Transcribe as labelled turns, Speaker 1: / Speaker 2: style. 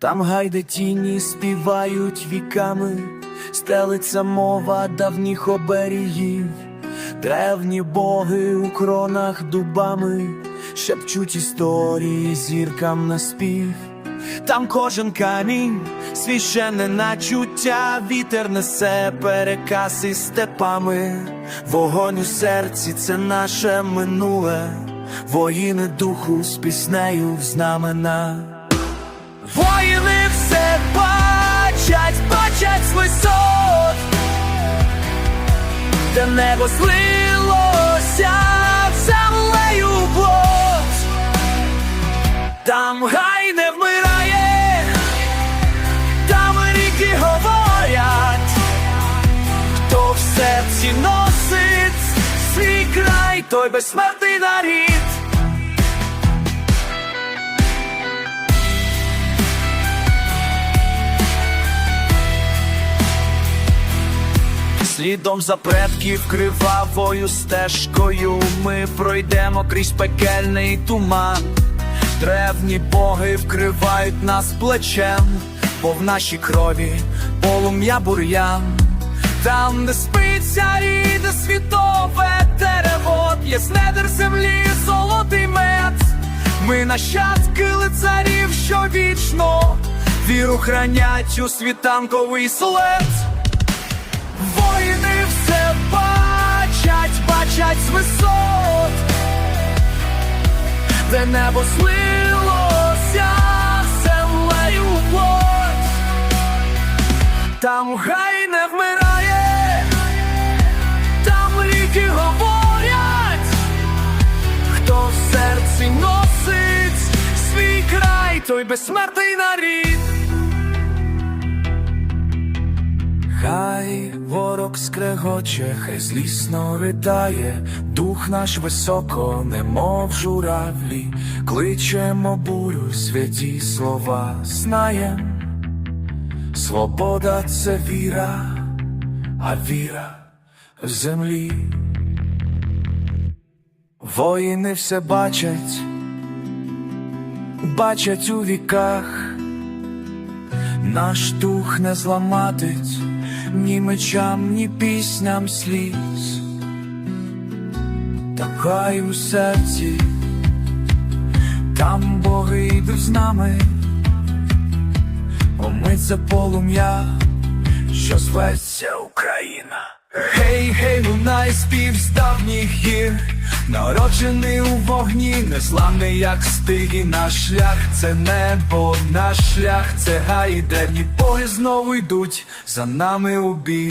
Speaker 1: Там гайде тіні співають віками, стелиться мова давніх оберігів, древні боги у кронах дубами, шепчуть історії зіркам на спів. Там кожен камінь, священне начуття, вітер несе перекаси степами, вогонь у серці це наше минуле, воїни духу з піснею в знамена. Воїни все бачать, бачать з висот, де небо злилося землею в. Там гай не вмирає, там ріки говорять, хто в серці носить свій край, той безсмертний нарід. Слідом за предків кривавою стежкою ми пройдемо крізь пекельний туман. Древні боги вкривають нас плечем, бо в нашій крові полум'я бур'ян. Там, де спиться ріде світове дерево, є з землі золотий мед. Ми нащадки лицарів, що вічно віру хранять у світанковий след. Висот, де небо злилося землею плоть. Там гай не вмирає, там ріки говорять, хто в серці носить свій край, той безсмертний нарід. Хай ворог скрегоче, хай злісно ридає, дух наш високо, немов журавлі, кличемо бурю, святі слова знаєм. Свобода це віра, а віра в землі. Воїни все бачать, бачать у віках. Наш дух не зламатить ні мечам, ні пісням сліз, та хай у серці, там боги йдуть з нами, Омить за полум'я, що зветься Україна. Гей, гей, лунай спів з давніх гір, народжений у вогні, незламний, як стигі, наш шлях це небо, наш шлях це гай, древні боги знову йдуть за нами у бій.